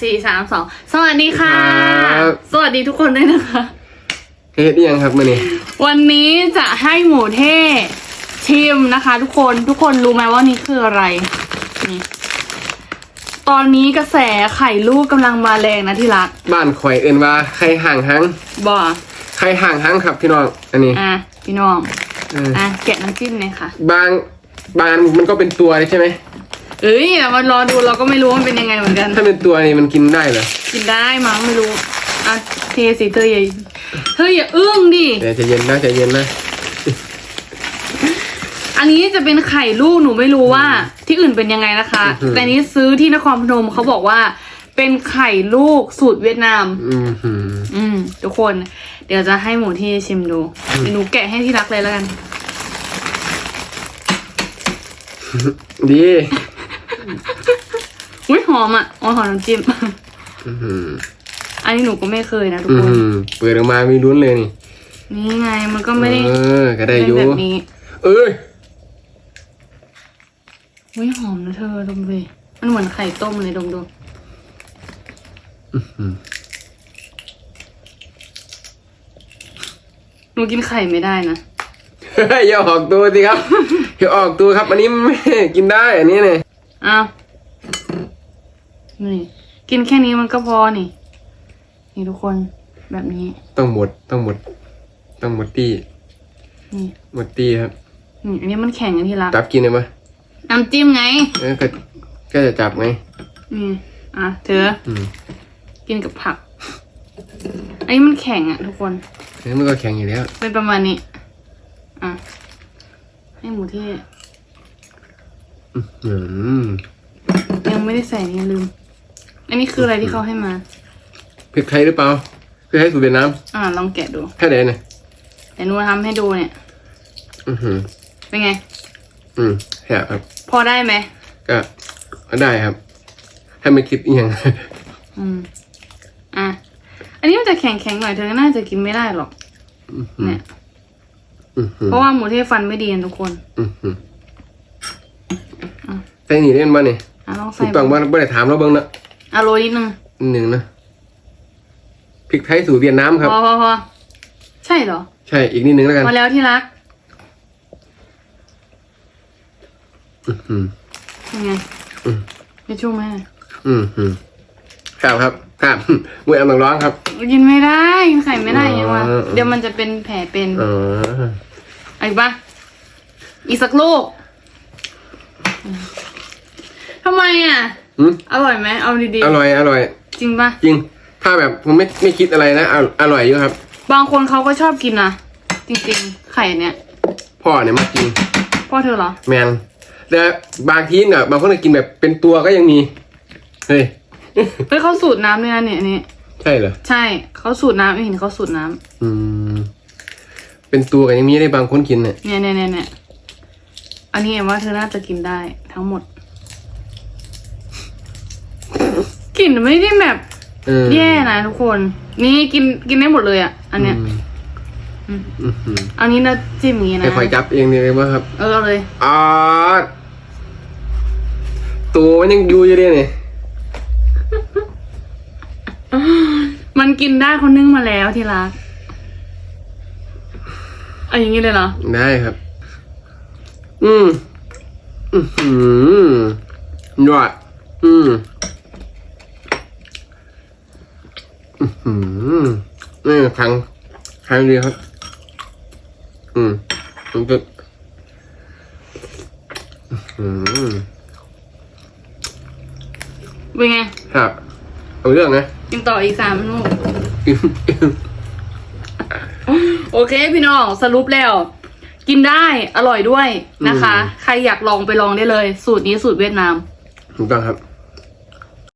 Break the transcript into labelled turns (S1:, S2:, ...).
S1: สี่สามสองสวัสดีค่ะ
S2: ครับ
S1: สวัสดีทุกคนด้วยนะคะ
S2: เฮ็ดอิหยังครับมื่อนี้
S1: วันนี้จะให้หมูเท่ชิมนะคะ ทุกคนทุกคนรู้ไหมว่านี่คืออะไรนี่ตอนนี้กระแสไข่ลูกกำลังมาแรงนะที่รัก
S2: บ้านข่อยเอินว่าใครห่างหัง
S1: บ่
S2: ใครห่างหังครับพี่น้องอันนี้
S1: อะพี่น้อง
S2: เออ
S1: อะแกะน้ำจิ้มเลยค่ะ
S2: บางบางมันก็เป็นตัวเลยใช่ไหม
S1: เอ้ยเดี๋ยวมารอดูเราก็ไม่รู้ว่ามันเป็นยังไงเหมือนกัน
S2: ถ้าเป็นตัวนี่มันกินได้เหรอ
S1: กินได้มั้งไม่รู้อะเทสิเธออย่าเธออย่าอึ้งดิ
S2: แต่ใจะเย็นนะใจะเย็นนะ
S1: อันนี้จะเป็นไข่ลูกหนูไม่รู้ว่าที่อื่นเป็นยังไงนะคะ แต่นี้ซื้อที่นครพนมเขาบอกว่า เป็นไข่ลูกสูตรเวียดนาม
S2: อืมหืม
S1: อืม ทุกคน เดี๋ยวจะให้หมูที่ชิมดูเดี๋ยวหนูแกะให้ที่รักเลยแล้วกัน
S2: ดี
S1: อุ้ยหอมอะอ๋อหอมน้ำจิ้ม
S2: อือหือ
S1: อันนี้หนูก็ไม่เคยนะทุก
S2: อื
S1: คน
S2: มเปิดออกมามีลุ้นเลยนี่
S1: นี่ไงมันก็ไม่ได้
S2: เออก็ได้
S1: เป็น
S2: อยู่
S1: แบบนี้
S2: เอ้ย
S1: อุ้ยหอมนะเธอดมเลยมันเหมือนไข่ต้มเลยดมดู
S2: อืม
S1: หนูกินไข่ไม่ได้นะ
S2: เฮ้ยอย่าออกตัวสิครับ อย่าออกตัวครับ อันนี้ไม่กินได้อันนี้เนี่ย
S1: อ้าวนี่ กินแค่นี้มันก็พอนี่ นี่ทุกคนแบบนี้
S2: ต้องหมดต้องหมด ต้องหมดตี้
S1: นี่
S2: หมดตี้ครับ
S1: นี่อันนี้มันแข็งอันที่รัก
S2: จับกินได้ไหม
S1: น้ำจิ้มไง
S2: เออก็ก็จะจับไง
S1: นี่อะเธอ
S2: อืม
S1: กินกับผัก อันนี้มันแข็งอะ ทุกคน
S2: อันนี้มันก็แข็งอยู่แล้ว
S1: เป็นประมาณนี้ อะ ให้หมูที่
S2: อืม
S1: ยังไม่ได้ใส่นี่ลืม อันนี้คืออะไรที่เขาให้มา
S2: พริกไทยหรือเปล่าพริกไทยสูตรเวียดนาม
S1: อ่าลองแกะดู
S2: แค่ไหนเนี่ย
S1: แต่หนูทำให้ดูเนี่ย
S2: อือหือ
S1: เป็นไง
S2: อืมแซ่บครับ
S1: พอได้ไหม
S2: ก็ก็ได้ครับ ถ้าไม่คิดอีกอย่าง
S1: อืม อะ อันนี้มันจะแข็งแข็งๆหน่อยเธอก็น่าจะกินไม่ได้หรอก เนี่ย
S2: อือหือ
S1: เพราะว่าหมูเทศฟันไม่ดีนะทุกคน
S2: อือหือ ใส่หนีเล่นบ้านี่
S1: อะลอง
S2: ถู
S1: ใส่
S2: กต้องบ้านไม่ได้ถามเราเบิ้งนะ
S1: อะโรยนิดนึง
S2: นิดหนึ่งนะพริกไทยสูตรเวียดนามครับ
S1: พอพอพอใช่เหรอ
S2: ใช่อีกนิดนึงแล้วกัน
S1: มาแล้วที่รัก
S2: อือหือ
S1: เป็นไง
S2: อืม
S1: จะชุ่มไหม
S2: อือหือครับครับครับมืออันต้องร้องครับ
S1: กินไม่ได้กินไข่ไม่ได้ยังวะ
S2: อ๋อ
S1: เดี๋ยวมันจะเป็นแผลเป็น
S2: อ๋อ
S1: เอาอีกปะอีกสักลูก ทำไมอะ
S2: อืม
S1: อร่อยไหมเอาดี
S2: อร่อยอร่อย
S1: ๆ จริงปะ
S2: จริง ถ้าแบบผมไม่ไม่คิดอะไรนะออร่อยอยู่ครับ
S1: บางคนเขาก็ชอบกินนะจริงๆ ไข่เนี่ย
S2: พ่อเนี่ยมากิน
S1: พ่อเธอเหรอ
S2: แมนแต่บางทีเนี่ยบางคนก็กินแบบเป็นตัวก็ยังมี เฮ้ย
S1: เฮ้ยเขาสูตรน้ำด้วยนะเนี่ยอันนี้
S2: ใช่เหรอ
S1: ใช่เขาสูตรน้ำไม่เห็นเขาสูตรน้ำ
S2: อืม เป็นตัวก็ยังมีได้บางคนกินเนี่ย
S1: เนี่ยเนี่ยเนี่ยเนี่ยอันนี้เอ็มว่าเธอน่าจะกินได้ทั้งหมด กลิ่นไม่ได้แบบ
S2: เออ
S1: แย่นะทุกคน นี่กินกินได้หมดเลยอะ อันเนี้ย
S2: ม
S1: อืม
S2: อืมอืม
S1: อันนี้นะจิ้มอย่างนี้
S2: ให้
S1: นะ
S2: คอยจับเองเลยว่าครับ
S1: เออเอาเลย
S2: อ๋อตัวมันยังอยู่อยู่เลยเนี่ย
S1: มันกินได้เขานึ่งมาแล้วที่รักเอาอย่างนี้เลยเหรอ
S2: ได้ครับ อืมอือหือยอดอืม อือหือนี่ทางทางดีครับ อืมมันจะอื้อหือ
S1: เป็นไง
S2: ครับเอาเรื่องนะ
S1: กินต่ออีกสามลูก
S2: กิน
S1: โอเคพี่น้องสรุปแล้ว กินได้อร่อยด้วยนะคะ ใครอยากลองไปลองได้เลย สูตรนี้สูตรเวียดนาม
S2: ถูกต้องครับ